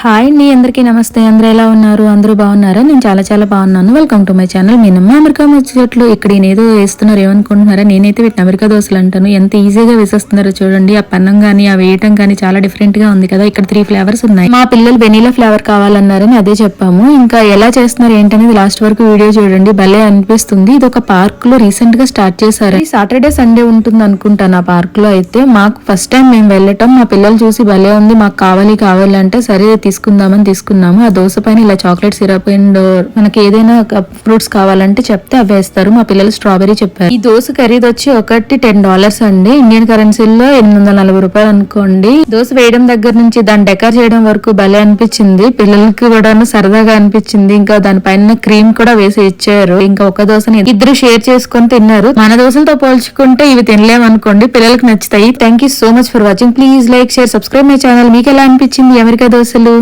Hi అండి అందరికీ నమస్తే. అందరూ ఎలా ఉన్నారు? అందరూ బాగున్నారా? నేను చాలా చాలా బాగున్నాను. వెల్కమ్ టు మై ఛానల్ మీ నమ్మ అమెరికా వచ్చేట్లు ఇక్కడ నేనేదో వేస్తున్నారు ఏమనుకుంటున్నారా? నేనైతే వీటిని అమెరికా దోశలు అంటాను. ఎంత ఈజీగా వేసేస్తున్నారో చూడండి. ఆ పన్నం కానీ ఆ వేయటం కానీ చాలా డిఫరెంట్గా ఉంది కదా. ఇక్కడ త్రీ ఫ్లేవర్స్ ఉన్నాయి. మా పిల్లలు వెనీలా ఫ్లేవర్ కావాలన్నారని అదే చెప్పాము. ఇంకా ఎలా చేస్తున్నారు ఏంటనేది లాస్ట్ వరకు వీడియో చూడండి. భలే అనిపిస్తుంది. ఇది ఒక పార్క్లో రీసెంట్గా స్టార్ట్ చేశారు. సాటర్డే సండే ఉంటుంది అనుకుంటాను ఆ పార్క్లో అయితే. మాకు ఫస్ట్ టైం మేము వెళ్ళటం. మా పిల్లలు చూసి భలే ఉంది. మాకు కావాలి కావాలంటే సరే తీసుకుందామని తీసుకున్నాము. ఆ దోశ పైన ఇలా చాక్లెట్ సిరప్ అండ్ మనకి ఏదైనా ఫ్రూట్స్ కావాలంటే చెప్తే అవి వేస్తారు. మా పిల్లలు స్ట్రాబెరీ చెప్పారు. ఈ దోశ ఖరీదు వచ్చి ఒకటి టెన్ డాలర్స్ అండి. ఇండియన్ కరెన్సీలో ఎనిమిది వందల నలభై రూపాయలు అనుకోండి. దోశ వేయడం దగ్గర నుంచి దాన్ని డెకర్ చేయడం వరకు భలే అనిపించింది. పిల్లలకి కూడా సరదాగా అనిపించింది. ఇంకా దానిపైన క్రీమ్ కూడా వేసి ఇచ్చారు. ఇంకా ఒక దోశని ఇద్దరు షేర్ చేసుకొని తిన్నారు. మన దోశలతో పోల్చుకుంటే ఇవి తినలేమనుకోండి. పిల్లలకు నచ్చుతాయి. Thank you so much for watching please like share subscribe my channel మీకు ఎలా అనిపించింది అమెరికా దోశలు?